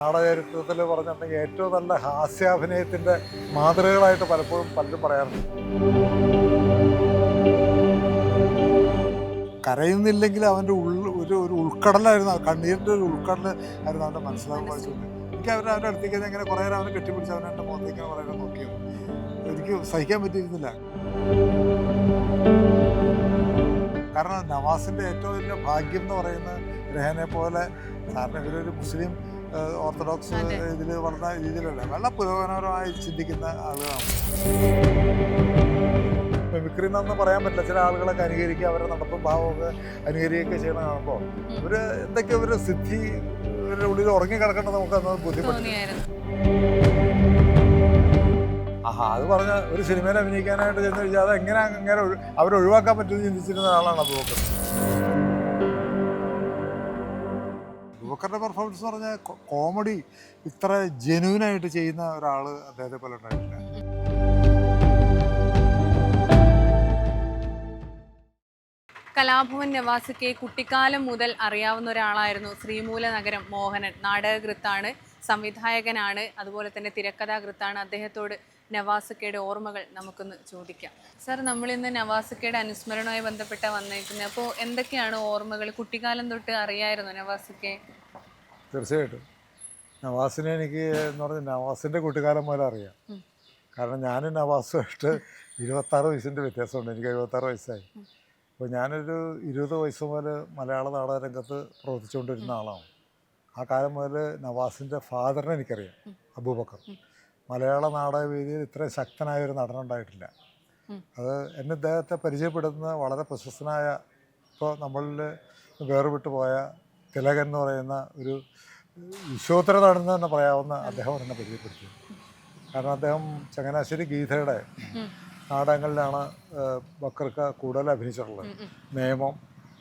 നാടകചരിത്രത്തിൽ പറഞ്ഞിട്ടുണ്ടെങ്കിൽ ഏറ്റവും നല്ല ഹാസ്യാഭിനയത്തിന്റെ മാതൃകകളായിട്ട് പലപ്പോഴും പലരും പറയാറുണ്ട്. കരയുന്നില്ലെങ്കിൽ അവന്റെ ഉള്ളിൽ ഒരു ഒരു ഉൾക്കടലായിരുന്നു കണ്ണീരിന്റെ ഒരു ഉൾക്കടൽ ആയിരുന്നു അവന്റെ മനസ്സിലാകാൻ പഠിച്ചത് എനിക്ക് അവർ അവന്റെ അടുത്തേക്ക് ഇങ്ങനെ കുറേ നേരം അവനെ കെട്ടിപ്പിടിച്ച് അവനെ എന്റെ മുഖത്തേക്ക് കുറേ നേരം നോക്കിയത് എനിക്ക് സഹിക്കാൻ പറ്റിയിരുന്നില്ല. കാരണം നവാസിന്റെ ഏറ്റവും വലിയ ഭാഗ്യം എന്ന് പറയുന്നത് രഹനെ പോലെ സാറിന് ഇവരൊരു മുസ്ലിം ഓർത്തഡോക്സ്. ഇതിൽ വളർന്ന രീതിയിലല്ല. വളരെ പുരോഗമനപരമായി ചിന്തിക്കുന്ന ആളുകളാണ്. മിമിക്രി എന്നൊന്നും പറയാൻ പറ്റില്ല. ചില ആളുകളൊക്കെ അനുകരിക്കുക അവരെ നടപ്പും ഭാവമൊക്കെ അനുകരിക്കുകയൊക്കെ ചെയ്യണ കാണുമ്പോൾ ഇവർ എന്തൊക്കെയോ ഒരു സിദ്ധി ഇവരുടെ ഉള്ളിൽ ഉറങ്ങി കിടക്കേണ്ടത് നമുക്ക് അന്ന് ബുദ്ധിമുട്ട് ആഹാ അത് പറഞ്ഞ ഒരു സിനിമയിൽ അഭിനയിക്കാനായിട്ട് ചെന്ന് കഴിഞ്ഞാൽ അത് എങ്ങനെ അങ്ങനെ അവരെ ഒഴിവാക്കാൻ പറ്റുമെന്ന് ചിന്തിച്ചിരുന്ന ആളാണ് അബൂബക്കർ. അബൂബക്കറിന്റെ പെർഫോമൻസ് എന്ന് പറഞ്ഞാൽ കോമഡി ഇത്ര ജെനുവിനായിട്ട് ചെയ്യുന്ന ഒരാൾ അദ്ദേഹത്തെ പോലെ ഉണ്ടായിട്ടില്ല. കലാഭവൻ നവാസിക്ക് കുട്ടിക്കാലം മുതൽ അറിയാവുന്ന ഒരാളായിരുന്നു ശ്രീമൂല നഗരം മോഹനൻ. നാടകകൃത്താണ് സംവിധായകനാണ് അതുപോലെ തന്നെ തിരക്കഥാകൃത്താണ് അദ്ദേഹത്തോട് നവാസിക്കയുടെ ഓർമ്മകൾ നമുക്കൊന്ന് ചോദിക്കാം. സർ നമ്മളിന്ന് നവാസക്കയുടെ അനുസ്മരണവുമായി ബന്ധപ്പെട്ട വന്നേക്കുന്നത് അപ്പോൾ എന്തൊക്കെയാണ് ഓർമ്മകൾ? കുട്ടിക്കാലം തൊട്ട് അറിയായിരുന്നു നവാസക്കെ? തീർച്ചയായിട്ടും. നവാസിനെ എനിക്ക് എന്ന് പറഞ്ഞാൽ നവാസിന്റെ കുട്ടിക്കാലം പോലെ അറിയാം. കാരണം ഞാനും നവാസുമായിട്ട് ഇരുപത്താറ് വയസ്സിന്റെ വ്യത്യാസമുണ്ട്. എനിക്ക് എഴുപത്താറ് വയസ്സായി. അപ്പോൾ ഞാനൊരു ഇരുപത് വയസ്സ് മുതൽ മലയാള നാടക രംഗത്ത് പ്രവർത്തിച്ചുകൊണ്ടിരുന്ന ആളാണ്. ആ കാലം മുതൽ നവാസിന്റെ ഫാദറിനെ എനിക്കറിയാം അബൂബക്കർ. മലയാള നാടക വേദിയിൽ ഇത്രയും ശക്തനായ ഒരു നടനുണ്ടായിട്ടില്ല. ഉണ്ടായിട്ടില്ല അത് എന്നെ ഇദ്ദേഹത്തെ പരിചയപ്പെടുത്തുന്ന വളരെ പ്രശസ്തനായ ഇപ്പോൾ നമ്മളിൽ വേർവിട്ട് പോയ തിലകൻ എന്ന് പറയുന്ന ഒരു വിശ്വോത്തര നടന്ന് തന്നെ പറയാവുന്ന അദ്ദേഹം എന്നെ പരിചയപ്പെടുത്തി. കാരണം അദ്ദേഹം ചങ്ങനാശ്ശേരി ഗീതയുടെ. നാടകങ്ങളിലാണ് ബക്കർക്ക് കൂടുതൽ അഭിനയിച്ചിട്ടുള്ളത്. നിയമം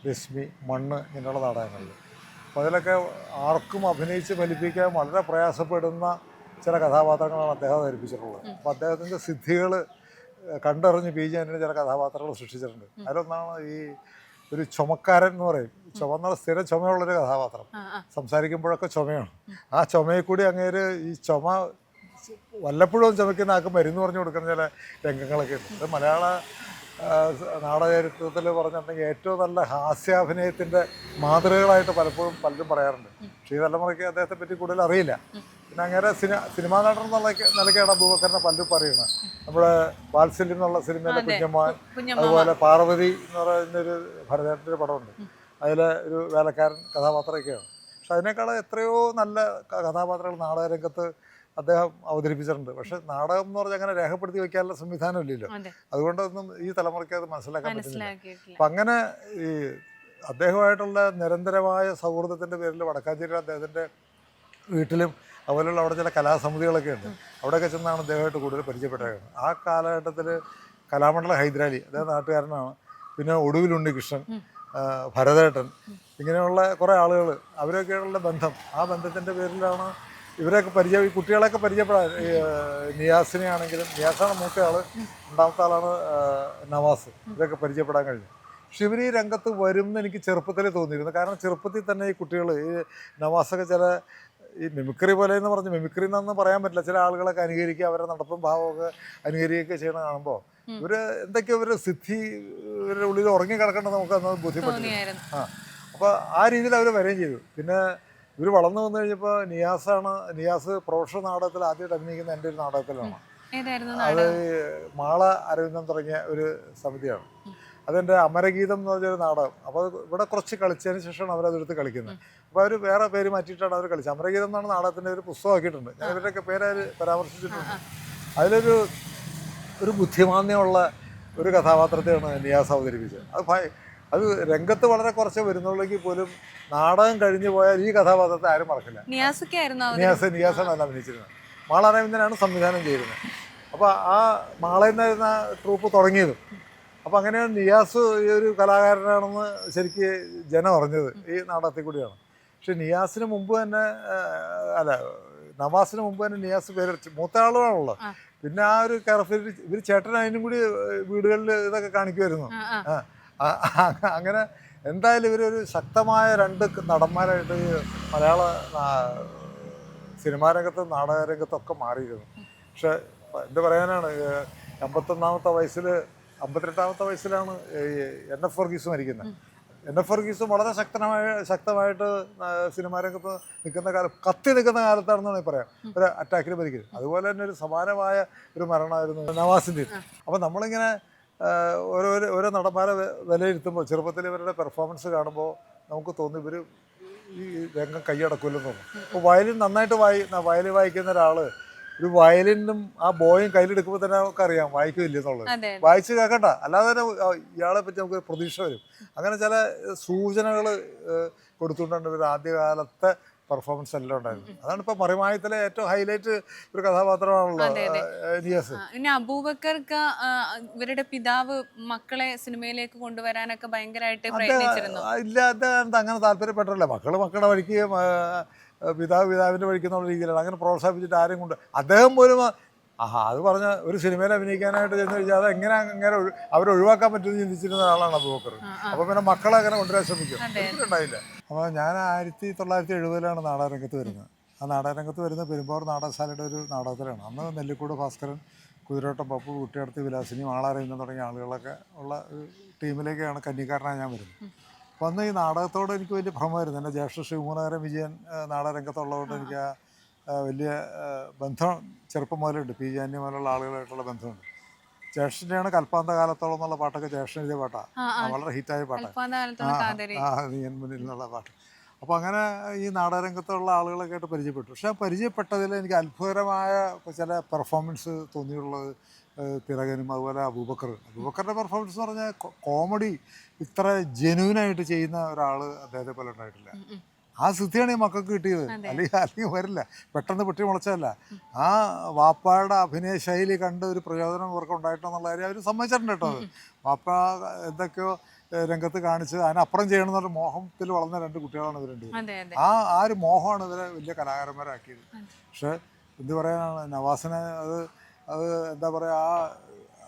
രശ്മി മണ്ണ് ഇങ്ങനെയുള്ള നാടകങ്ങളിൽ. അപ്പോൾ അതിലൊക്കെ ആർക്കും അഭിനയിച്ച് ഫലിപ്പിക്കാൻ വളരെ പ്രയാസപ്പെടുന്ന ചില കഥാപാത്രങ്ങളാണ് അദ്ദേഹം അവതരിപ്പിച്ചിട്ടുള്ളത് അപ്പോൾ അദ്ദേഹത്തിന്റെ സിദ്ധികൾ കണ്ടറിഞ്ഞ് പി ജി ആന്റണി ചില കഥാപാത്രങ്ങൾ സൃഷ്ടിച്ചിട്ടുണ്ട്. അതിലൊന്നാണ് ഈ ഒരു ചുമക്കാരൻ എന്ന് പറയും. ചുമന്ന സ്ഥിരം ചുമയുള്ളൊരു കഥാപാത്രം. സംസാരിക്കുമ്പോഴൊക്കെ ചുമയാണ്. ആ ചുമയിൽ കൂടി അങ്ങേര് ഈ ചുമ വല്ലപ്പോഴും ചുമക്കുന്ന ആൾക്ക് മരുന്ന് പറഞ്ഞു കൊടുക്കുന്ന ചില രംഗങ്ങളൊക്കെ ഉണ്ട്. അത് മലയാള നാടകചരിത്രത്തിൽ പറഞ്ഞിട്ടുണ്ടെങ്കിൽ ഏറ്റവും നല്ല ഹാസ്യാഭിനയത്തിന്റെ മാതൃകകളായിട്ട് പലപ്പോഴും പലരും പറയാറുണ്ട്. പക്ഷേ ഈ തലമുറയ്ക്ക് അദ്ദേഹത്തെ പറ്റി കൂടുതൽ അറിയില്ല. പിന്നെ അങ്ങനെ സിനിമ സിനിമാ നടൻ എന്നുള്ള നിലയ്ക്കാണ് അബൂബക്കറിനെ പലരും പറയുന്നത്. നമ്മുടെ വാത്സല്യം എന്നുള്ള സിനിമയിലെ. കുഞ്ഞമ്മാൻ കുഞ്ഞമ്മ അതുപോലെ പാർവതി എന്ന് പറയുന്നൊരു ഭരതേട്ടന്റെ ഒരു പടമുണ്ട് അതിലെ ഒരു വേലക്കാരൻ കഥാപാത്രമൊക്കെയാണ്. പക്ഷെ അതിനേക്കാൾ എത്രയോ നല്ല കഥാപാത്രങ്ങൾ നാടകരംഗത്ത് അദ്ദേഹം അവതരിപ്പിച്ചിട്ടുണ്ട്. പക്ഷെ നാടകം എന്ന് പറഞ്ഞാൽ അങ്ങനെ രേഖപ്പെടുത്തി വെക്കാനുള്ള സംവിധാനം ഇല്ലല്ലോ. അതുകൊണ്ടൊന്നും ഈ തലമുറയ്ക്ക് അത് മനസ്സിലാക്കാൻ പറ്റുന്നില്ല. അപ്പം അങ്ങനെ ഈ അദ്ദേഹമായിട്ടുള്ള നിരന്തരമായ സൗഹൃദത്തിന്റെ പേരിൽ വടക്കാഞ്ചേരി അദ്ദേഹത്തിന്റെ വീട്ടിലും അതുപോലെയുള്ള അവിടെ ചില കലാസമിതികളൊക്കെ ഉണ്ട്. അവിടെയൊക്കെ ചെന്നാണ് അദ്ദേഹമായിട്ട് കൂടുതൽ പരിചയപ്പെട്ടത് ആ കാലഘട്ടത്തിൽ കലാമണ്ഡലം ഹൈദരാലി അദ്ദേഹം നാട്ടുകാരനാണ്. പിന്നെ ഒടുവിൽ ഉണ്ണികൃഷ്ണൻ ആ, ഭരതേട്ടൻ ഇങ്ങനെയുള്ള കുറേ ആളുകൾ അവരൊക്കെയുള്ള ബന്ധം. ആ ബന്ധത്തിന്റെ പേരിലാണ് ഇവരൊക്കെ പരിചയം ഈ കുട്ടികളെയൊക്കെ പരിചയപ്പെടാൻ നിയാസിനെ ആണെങ്കിലും നിയാസാണ് മൂത്തയാൾ രണ്ടാമത്തെ ആളാണ് നവാസ്. ഇവരൊക്കെ പരിചയപ്പെടാൻ കഴിഞ്ഞു. പക്ഷെ ഇവർ ഈ രംഗത്ത് വരും എന്ന് എനിക്ക് ചെറുപ്പത്തിൽ തോന്നിയിരുന്നു. കാരണം ചെറുപ്പത്തിൽ തന്നെ ഈ കുട്ടികൾ ഈ നവാസൊക്കെ ചില ഈ മിമിക്രി പോലെ എന്ന് പറഞ്ഞ് മിമിക്രി എന്നൊന്നും പറയാൻ പറ്റില്ല. ചില ആളുകളൊക്കെ അനുകരിക്കുക അവരെ നടപ്പും ഭാവമൊക്കെ അനുകരിക്കുകയൊക്കെ ചെയ്യണ കാണുമ്പോൾ ഇവർ എന്തൊക്കെയോ ഒരു സിദ്ധി ഇവരുടെ ഉള്ളിൽ ഉറങ്ങി കിടക്കേണ്ടത് നമുക്ക് അന്ന് ബുദ്ധിമുട്ടില്ല തോന്നിയായിരുന്നു. ആ. അപ്പോൾ ആ രീതിയിൽ അവർ വരികയും ചെയ്തു. പിന്നെ ഇവർ വളർന്നു വന്നു കഴിഞ്ഞപ്പോൾ നിയാസാണ് നിയാസ് പ്രൊഫഷണൽ നാടകത്തിൽ ആദ്യമായിട്ട് അഭിനയിക്കുന്ന എന്റെ ഒരു നാടകത്തിലാണ്. അത് മാള അരവിന്ദം തുടങ്ങിയ ഒരു സമിതിയാണ്. അതെന്റെ അമരഗീതം എന്ന് പറഞ്ഞൊരു നാടകം. അപ്പോൾ ഇവിടെ കുറച്ച് കളിച്ചതിന് ശേഷമാണ് അവരതെടുത്ത് കളിക്കുന്നത്. അപ്പോൾ അവർ വേറെ പേര് മാറ്റിയിട്ടാണ് അവർ കളിച്ചത്. അമരഗീതം എന്നാണ് നാടകത്തിന്റെ ഒരു പുസ്തകം ആക്കിയിട്ടുണ്ട്. ഞാൻ ഇവരുടെയൊക്കെ പേര് പരാമർശിച്ചിട്ടുണ്ട്. അതിലൊരു ഒരു ബുദ്ധിമാന്യമുള്ള ഒരു കഥാപാത്രത്തെയാണ് നിയാസ് അവതരിപ്പിച്ചത്. അത് അത് രംഗത്ത് വളരെ കുറച്ച് വരുന്നുള്ളെങ്കിൽ പോലും നാടകം കഴിഞ്ഞു പോയാൽ ഈ കഥാപാത്രത്തെ ആരും മറക്കില്ല. നിയാസ് നിയാസാണ് അല്ല അഭിനയിച്ചിരുന്നത്. മാളാരവിന്ദനാണ് സംവിധാനം ചെയ്തിരുന്നത്. അപ്പോൾ ആ മാളയെന്നായിരുന്ന ട്രൂപ്പ് തുടങ്ങിയതും. അപ്പോൾ അങ്ങനെയാണ് നിയാസ് ഈ ഒരു കലാകാരനാണെന്ന് ശരിക്ക് ജനം അറിഞ്ഞത് ഈ നാടകത്തിൽ കൂടിയാണ്. പക്ഷെ നിയാസിന് മുമ്പ് തന്നെ അല്ല നവാസിന് മുമ്പ് തന്നെ നിയാസ് പേര് മൂത്ത ആളുകളാണല്ലോ. പിന്നെ ആ ഒരു കറഫിൽ ഇവർ ചേട്ടൻ അതിനും കൂടി വീടുകളിൽ ഇതൊക്കെ കാണിക്കുമായിരുന്നു. അങ്ങനെ എന്തായാലും ഇവരൊരു ശക്തമായ രണ്ട് നടന്മാരായിട്ട് മലയാള സിനിമാ രംഗത്തും നാടക രംഗത്തൊക്കെ മാറിയിരുന്നു. പക്ഷെ എന്ത് പറയാനാണ് എൺപത്തൊന്നാമത്തെ അമ്പത്തൊന്നാമത്തെ വയസ്സിൽ അമ്പത്തിരണ്ടാമത്തെ വയസ്സിലാണ് എൻ എഫ് വർഗീസ് മരിക്കുന്നത്. എൻ എഫ് വർഗീസ് വളരെ ശക്തമായ ശക്തമായിട്ട് സിനിമാ രംഗത്ത് നിൽക്കുന്ന കാലം കത്തി നിൽക്കുന്ന കാലത്താണെന്ന് വേണമെങ്കിൽ പറയാം. ഒരു അറ്റാക്കിൽ മരിക്കുന്നത് അതുപോലെ തന്നെ ഒരു സമാനമായ ഒരു മരണമായിരുന്നു നവാസിന്റെ അപ്പം നമ്മളിങ്ങനെ ഓരോ ഓരോ നടന്മാരെ വിലയിരുത്തുമ്പോൾ ചെറുപ്പത്തിൽ ഇവരുടെ പെർഫോമൻസ് കാണുമ്പോൾ നമുക്ക് തോന്നി ഇവർ ഈ രംഗം കൈയടക്കുമല്ലോ തോന്നും. അപ്പോൾ വയലിൻ നന്നായിട്ട് വായി വയലിൻ വായിക്കുന്ന ഒരാൾ ഒരു വയലിനും ആ ബോയും കയ്യിലെടുക്കുമ്പോൾ തന്നെ നമുക്ക് അറിയാം വായിക്കില്ല എന്നുള്ളത്. അതെ വായിച്ച് കേൾക്കണ്ട. അല്ലാതെ തന്നെ ഇയാളെ പറ്റി നമുക്ക് പ്രതീക്ഷ വരും. അങ്ങനെ ചില സൂചനകൾ കൊടുത്തുകൊണ്ടാണ് ഇവർ ആദ്യകാലത്തെ പെർഫോമൻസ് എല്ലാം ഉണ്ടായിരുന്നു അതാണ് ഇപ്പൊ മറിമായത്തിലെ ഏറ്റവും ഹൈലൈറ്റ് ഒരു കഥാപാത്രമാണല്ലോ പിന്നെ അബൂബക്കർക്ക് ഇവരുടെ പിതാവ് മക്കളെ സിനിമയിലേക്ക് കൊണ്ടുവരാനൊക്കെ ഭയങ്കരമായിട്ട് ഇല്ല അദ്ദേഹം അങ്ങനെ താല്പര്യപ്പെട്ടല്ലേ മക്കൾ മക്കളുടെ വഴിക്ക് പിതാവ് പിതാവിന്റെ വഴിക്ക് എന്നുള്ള രീതിയിലാണ്. അങ്ങനെ പ്രോത്സാഹിപ്പിച്ചിട്ട് ആരും കൊണ്ട് അദ്ദേഹം പോലും ആഹാ അത് പറഞ്ഞ ഒരു സിനിമയിൽ അഭിനയിക്കാനായിട്ട് ചെന്ന് കഴിഞ്ഞാൽ അത് എങ്ങനെ അങ്ങനെ അവരെ ഒഴിവാക്കാൻ പറ്റുമെന്ന് ചിന്തിച്ചിരുന്ന ആളാണ് അബൂബക്കർ. അപ്പോൾ പിന്നെ മക്കളെ അങ്ങനെ കൊണ്ടുവരാൻ ശ്രമിക്കും. ഉണ്ടായില്ല അപ്പോൾ ഞാൻ ആയിരത്തി തൊള്ളായിരത്തി എഴുപതിലാണ് നാടകരംഗത്ത് വരുന്നത്. ആ നാടകരംഗത്ത് വരുന്ന പെരുമ്പാവൂർ നാടകശാലയുടെ ഒരു നാടകത്തിലാണ്. അന്ന് നെല്ലിക്കൂട് ഭാസ്കരൻ കുതിരോട്ടം പപ്പു കുട്ടിയടത്ത് വിലാസിനി മാളാറിയുന്ന തുടങ്ങിയ ആളുകളൊക്കെ ഉള്ള ഒരു ടീമിലേക്കാണ് കന്നിക്കാരനായി ഞാൻ വരുന്നത്. അന്ന് ഈ നാടകത്തോട് എനിക്ക് വലിയ ഭ്രമമായിരുന്നു. എന്റെ ജ്യേഷ്ഠ ശിവകുമാരൻ വിജയൻ നാടകരംഗത്തുള്ളതുകൊണ്ട് എനിക്ക് വലിയ ബന്ധം ചെറുപ്പം മുതലുണ്ട്. പി ജാന്യം മുതലുള്ള ആളുകളായിട്ടുള്ള ബന്ധമുണ്ട്. ജ്യേഷ്ഠന്റെയാണ് കൽപ്പാന്ത കാലത്തോളം എന്നുള്ള പാട്ടൊക്കെ ജ്യേഷ്ഠൻ എഴുതിയ പാട്ടാണ്. വളരെ ഹിറ്റായ പാട്ടാണ് ആ നീ മുന്നിൽ എന്നുള്ള പാട്ട്. അപ്പോൾ അങ്ങനെ ഈ നാടകരംഗത്തുള്ള ആളുകളൊക്കെ ആയിട്ട് പരിചയപ്പെട്ടു. പക്ഷേ ആ പരിചയപ്പെട്ടതിൽ എനിക്ക് അത്ഭുതകരമായ ചില പെർഫോമൻസ് തോന്നിയുള്ളത് ഏഹ്, തിലകനും അതുപോലെ അബൂബക്കർ. അബൂബക്കറിന്റെ പെർഫോമൻസ് എന്ന് പറഞ്ഞാൽ കോമഡി ഇത്ര ജെനുവിനായിട്ട് ചെയ്യുന്ന ഒരാൾ അദ്ദേഹത്തെ പോലെ ഉണ്ടായിട്ടില്ല. ആ സിദ്ധിയാണ് ഈ മക്കൾക്ക് കിട്ടിയത്. അല്ലെങ്കിൽ അല്ലെങ്കിൽ വരില്ല. പെട്ടെന്ന് പെട്ടി മുളച്ചതല്ല. ആ വാപ്പയുടെ അഭിനയ ശൈലി കണ്ട് ഒരു പ്രയോജനം ഇവർക്ക് ഉണ്ടായിട്ടെന്നുള്ള കാര്യം അവർ സമ്മതിച്ചിട്ടുണ്ട് കേട്ടോ. വാപ്പ എന്തൊക്കെയോ രംഗത്ത് കാണിച്ച് അതിനപ്പുറം ചെയ്യണം എന്നൊരു മോഹത്തിൽ വളർന്ന രണ്ട് കുട്ടികളാണ് ഇവരുണ്ട് ആ ആ ഒരു മോഹമാണ് ഇവരെ വലിയ കലാകാരന്മാരാക്കിയത്. പക്ഷെ എന്ത് പറയാനാണ് നവാസിനെ അത് അത് എന്താ പറയുക ആ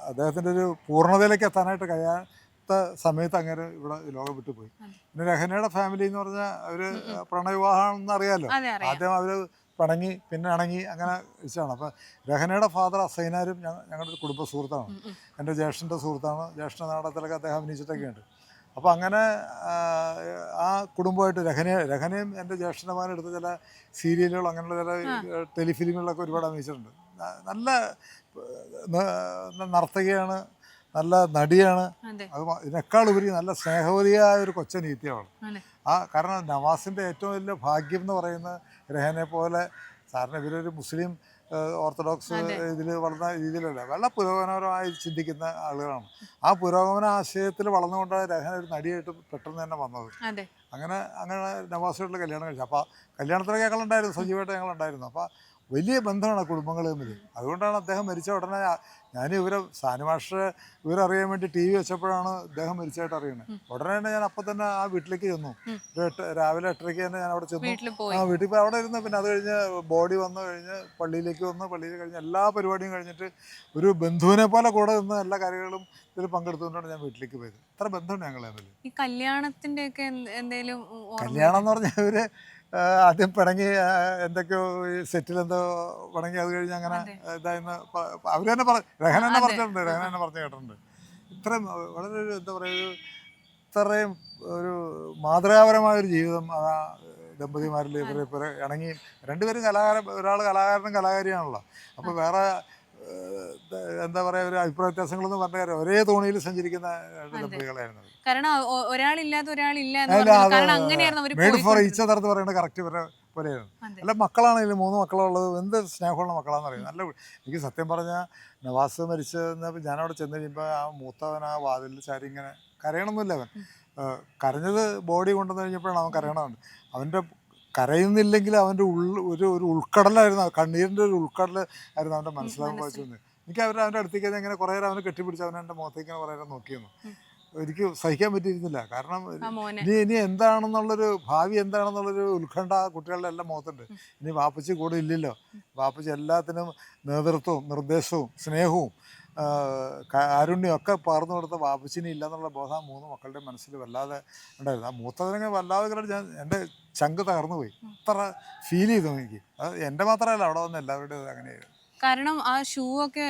അദ്ദേഹത്തിന്റെ ഒരു പൂർണതയിലേക്ക് എത്താനായിട്ട് കഴിയാത്ത സമയത്ത് അങ്ങനെ ഇവിടെ ലോകം വിട്ടുപോയി. പിന്നെ രഹനയുടെ ഫാമിലി എന്ന് പറഞ്ഞാൽ അവർ പ്രണയവിവാഹമാണെന്ന് അറിയാലോ? അതെ അറിയാം. ആദ്യം അവർ പിണങ്ങി പിന്നെ ഇണങ്ങി അങ്ങനെ വെച്ചാണ് അപ്പം രഹനയുടെ ഫാദർ അസൈനാരും ഞങ്ങ- ഞങ്ങളുടെ ഒരു കുടുംബ സുഹൃത്താണ്. എന്റെ ജ്യേഷ്ഠന്റെ സുഹൃത്താണ്. ജ്യേഷ്ഠ നാടകത്തിലൊക്കെ അദ്ദേഹം അഭിനയിച്ചിട്ടൊക്കെ ഉണ്ട്. അപ്പോൾ അങ്ങനെ ആ, കുടുംബമായിട്ട് രഹന രഹനയും എന്റെ ജ്യേഷ്ഠന്മാരും എടുത്ത ചില സീരിയലുകൾ അങ്ങനെയുള്ള ചില ടെലിഫിലിമുകളിലൊക്കെ ഒരുപാട് അഭിനയിച്ചിട്ടുണ്ട്. നല്ല നർത്തകിയാണ് നല്ല നടിയാണ്. അതെ. ഇതിനേക്കാൾ ഉപരി നല്ല സ്നേഹവതിയായ ഒരു കൊച്ചനീത്യമാണ് ആ കാരണം നവാസിന്റെ ഏറ്റവും വലിയ ഭാഗ്യം എന്ന് പറയുന്ന രഹനെ പോലെ സാറിന് ഇവരൊരു മുസ്ലിം ഓർത്തഡോക്സ്. ഇതിൽ വളർന്ന രീതിയിലല്ല വളരെ പുരോഗമനപരമായി ചിന്തിക്കുന്ന ആളുകളാണ്. ആ പുരോഗമന ആശയത്തിൽ വളർന്നുകൊണ്ടാണ് രഹന ഒരു നടിയായിട്ട് പെട്ടെന്ന് തന്നെ വന്നത്. അങ്ങനെ അങ്ങനെ നവാസിയോട്ടുള്ള കല്യാണം കഴിച്ചു. അപ്പോൾ കല്യാണത്തിലൊക്കെ ഞങ്ങളുണ്ടായിരുന്നു സജീവമായിട്ട് ഞങ്ങളുണ്ടായിരുന്നു. അപ്പോൾ വലിയ ബന്ധമാണ് കുടുംബങ്ങൾ തമ്മിൽ. അതുകൊണ്ടാണ് അദ്ദേഹം മരിച്ച ഉടനെ ഞാൻ ഇവരെ സാനുമാഷ് ഇവരറിയാൻ വേണ്ടി ടി വി വെച്ചപ്പോഴാണ് അദ്ദേഹം മരിച്ചതായിട്ട് അറിയുന്നത്. ഉടനെ തന്നെ ഞാൻ അപ്പം തന്നെ ആ വീട്ടിലേക്ക് ചെന്നു. എട്ട് രാവിലെ എട്ടരയ്ക്ക് തന്നെ ഞാൻ അവിടെ ചെന്നു. ആ വീട്ടിൽ പോയി. അവിടെ ഇരുന്ന് പിന്നെ അത് കഴിഞ്ഞ് ബോഡി വന്നു കഴിഞ്ഞ് പള്ളിയിലേക്ക് വന്ന് പള്ളിയിൽ കഴിഞ്ഞ് എല്ലാ പരിപാടിയും കഴിഞ്ഞിട്ട് ഒരു ബന്ധുവിനെ പോലെ കൂടെ നിന്ന് എല്ലാ കാര്യങ്ങളും ഇതിൽ പങ്കെടുത്തുകൊണ്ടാണ് ഞാൻ വീട്ടിലേക്ക് പോയത്. ഇത്ര ബന്ധമുണ്ട് ഞങ്ങൾ തമ്മിൽ. ഈ കല്യാണത്തിന്റെ ഒക്കെ എന്തെങ്കിലും കല്യാണം എന്ന് പറഞ്ഞാൽ ഇവർ ആദ്യം പിണങ്ങി എന്തൊക്കെയോ എന്തോ പിണങ്ങി അത് കഴിഞ്ഞ് അങ്ങനെ ഇതായിരുന്ന. അവർ അവർ തന്നെ പറ രഹന തന്നെ. പറഞ്ഞിട്ടുണ്ട് രഹന തന്നെ പറഞ്ഞു കേട്ടിട്ടുണ്ട്. ഇത്രയും വളരെ ഒരു എന്താ പറയുക ഒരു ഇത്രയും ഒരു മാതൃകാപരമായൊരു ജീവിതം ആ ദമ്പതിമാരിൽ ഇവരെ ഇവരെ ഇണങ്ങി. രണ്ടുപേരും കലാകാരൻ ഒരാൾ കലാകാരനും കലാകാരിയാണല്ലോ. അപ്പോൾ വേറെ എന്താ പറയാ ഒരു അഭിപ്രായ വ്യത്യാസങ്ങളൊന്നും പറഞ്ഞ കാര്യം ഒരേ തോണിയിൽ സഞ്ചരിക്കുന്ന ദമ്പതികളായിരുന്നു കാരണം ഒരാളില്ലാത്ത ഒരാളില്ല ഫോർ. ഈച്ച് പറയുന്നത് കറക്റ്റ് പോലെയായിരുന്നു. അല്ല മക്കളാണെങ്കിലും മൂന്ന് മക്കളുള്ളത് എന്ത് സ്നേഹമുള്ള മക്കളാണെന്ന് അറിയാം നല്ല എനിക്ക് സത്യം പറഞ്ഞാൽ നവാസ് മരിച്ചപ്പോൾ ഞാനവിടെ ചെന്ന് കഴിയുമ്പോൾ ആ മൂത്തവൻ ആ വാതിലിൽ ചാരി ഇങ്ങനെ കരയണമെന്നില്ല അവൻ. കരഞ്ഞത് ബോഡി കൊണ്ടുവന്ന് കഴിഞ്ഞപ്പോഴാണ് അവൻ കരയണമെന്ന് അവന്റെ കരയുന്നില്ലെങ്കിൽ അവന്റെ ഉള്ളിൽ ഒരു ഒരു ഉൾക്കടലായിരുന്നു. കണ്ണീരിന്റെ ഒരു ഉൾക്കടൽ ആയിരുന്നു അവന്റെ മനസ്സിലാകാൻ വായിച്ചിരുന്നത് വായിച്ചു എനിക്ക് അവർ അവന്റെ അടുത്തേക്ക് ഇങ്ങനെ കുറേ നേരം അവനെ കെട്ടിപ്പിടിച്ച് അവൻ എന്റെ മുഖത്തേക്ക് ഇങ്ങനെ കുറേ നേരം നോക്കിയിരുന്നു. എനിക്ക് സഹിക്കാൻ പറ്റിയിരുന്നില്ല. കാരണം ഇനി ഇനി എന്താണെന്നുള്ളൊരു ഭാവി എന്താണെന്നുള്ളൊരു ഉത്കണ്ഠ കുട്ടികളുടെ എല്ലാം മുഖത്തുണ്ട്. ഇനി വാപ്പച്ചി കൂടെ ഇല്ലല്ലോ. വാപ്പച്ചി എല്ലാത്തിനും നേതൃത്വവും നിർദ്ദേശവും സ്നേഹവും ആ, കാരുണ്യം ഒക്കെ പകർന്നു കൊടുത്ത വാപ്പച്ചിനി ഇല്ലെന്നുള്ള ബോധം ആ മൂന്ന് മക്കളുടെ മനസ്സിൽ വല്ലാതെ ഉണ്ടായിരുന്നു. ആ മൂത്തതിനെ വല്ലാതെ കണ്ടിട്ട് ഞാൻ എന്റെ ചങ്ക് തകർന്നു പോയി. അത്ര ഫീൽ ചെയ്തു എനിക്ക്. അത് എന്റെ മാത്രമല്ല അവിടെ വന്ന എല്ലാവരുടെയും അങ്ങനെയായിരുന്നു. കാരണം ആ ഷൂ ഒക്കെ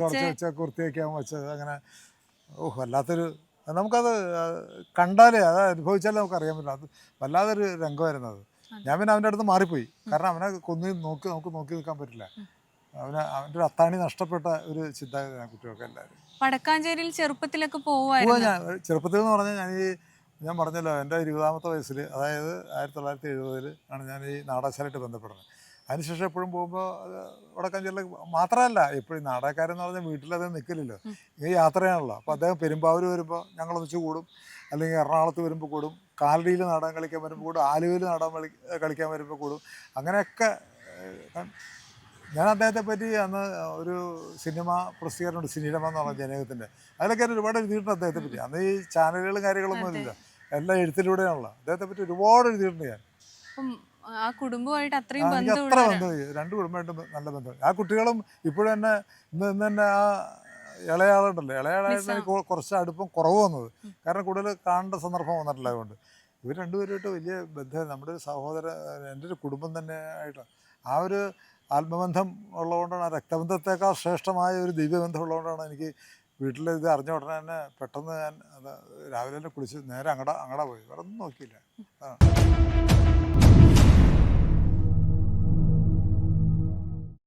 കുറച്ച് വെച്ച കുർത്തിയൊക്കെ വെച്ചത് അങ്ങനെ ഓ വല്ലാത്തൊരു നമുക്കത് കണ്ടാലേ അത് അനുഭവിച്ചാലേ നമുക്ക് അറിയാൻ പറ്റില്ല. അത് വല്ലാതൊരു രംഗമായിരുന്നു അത്. ഞാൻ പിന്നെ അവന്റെ അടുത്ത് മാറിപ്പോയി. കാരണം അവനെ കൊന്നു നോക്കി നമുക്ക് നോക്കി നിൽക്കാൻ പറ്റില്ല. അവന് അവന്റെ ഒരു അത്താണി നഷ്ടപ്പെട്ട ഒരു ചിന്താഗതിയാണ് കുട്ടികൾക്ക് എല്ലാവരും. വടക്കാഞ്ചേരിയിൽ ചെറുപ്പത്തിലൊക്കെ പോവായിരുന്നു ഞാൻ ചെറുപ്പത്തിൽ എന്ന് പറഞ്ഞാൽ ഞാൻ ഈ ഞാൻ പറഞ്ഞല്ലോ എന്റെ ഇരുപതാമത്തെ വയസ്സിൽ അതായത് ആയിരത്തി തൊള്ളായിരത്തി എഴുപതിൽ ആണ് ഞാൻ ഈ നാടകശാലയായിട്ട് ബന്ധപ്പെടുന്നത്. അതിനുശേഷം എപ്പോഴും പോകുമ്പോൾ വടക്കാഞ്ചേരിയിലേക്ക് മാത്രമല്ല എപ്പോഴും നാടകക്കാരെന്ന് പറഞ്ഞാൽ വീട്ടിൽ വീട്ടിലത് നിൽക്കില്ലല്ലോ. ഈ യാത്രയാണല്ലോ. അപ്പോൾ അദ്ദേഹം പെരുമ്പാവൂർ വരുമ്പോൾ ഞങ്ങളൊന്നിച്ച് കൂടും. അല്ലെങ്കിൽ എറണാകുളത്ത് വരുമ്പോൾ കൂടും. കാലടിയിൽ നാടകം കളിക്കാൻ വരുമ്പോൾ കൂടും. ആലുവയിൽ നാടകം കളി കളിക്കാൻ വരുമ്പോൾ കൂടും. അങ്ങനെയൊക്കെ ഞാൻ അദ്ദേഹത്തെ പറ്റി അന്ന് ഒരു സിനിമ പ്രസിദ്ധീകരണമുണ്ട് സിനിമ എന്ന് പറഞ്ഞ ജനകത്തിന്റെ. അതിലൊക്കെ ഞാൻ ഒരുപാട് എഴുതിയിട്ടുണ്ട് അദ്ദേഹത്തെ പറ്റി. അന്ന് ഈ ചാനലുകളും കാര്യങ്ങളൊന്നും ഇല്ല. എല്ലാം എഴുത്തിലൂടെയാണല്ലോ അദ്ദേഹത്തെ പറ്റി ഒരുപാട് എഴുതിയിട്ടുണ്ട് ഞാൻ. ആ കുടുംബമായിട്ട് അത്രയും അത്ര രണ്ട് കുടുംബമായിട്ട് നല്ല ബന്ധം. ആ കുട്ടികളും ഇപ്പോഴും തന്നെ ഇന്ന് ഇന്ന് തന്നെ ആ ഇളയാളുണ്ടല്ലോ. ഇളയാളായിട്ട് എനിക്ക് കുറച്ച് അടുപ്പം കുറവ് വന്നത്. കാരണം കൂടുതൽ കാണേണ്ട സന്ദർഭം വന്നിട്ടില്ല അതുകൊണ്ട്. ഇവർ രണ്ടുപേരുമായിട്ട് വലിയ ബന്ധം. നമ്മുടെ ഒരു സഹോദര എന്റെ ഒരു കുടുംബം തന്നെ ആയിട്ടാണ് ആ ഒരു ആത്മബന്ധം ഉള്ളതുകൊണ്ടാണ് രക്തബന്ധത്തെക്കാൾ ശ്രേഷ്ഠമായ ഒരു ദിവ്യബന്ധം ഉള്ളതുകൊണ്ടാണ് എനിക്ക് വീട്ടിൽ ഇത് അറിഞ്ഞ ഉടനെ തന്നെ പെട്ടെന്ന് ഞാൻ രാവിലെ തന്നെ കുളിച്ച് നേരെ അങ്ങട അങ്ങട പോയി. വേറെ ഒന്നും നോക്കിയില്ല.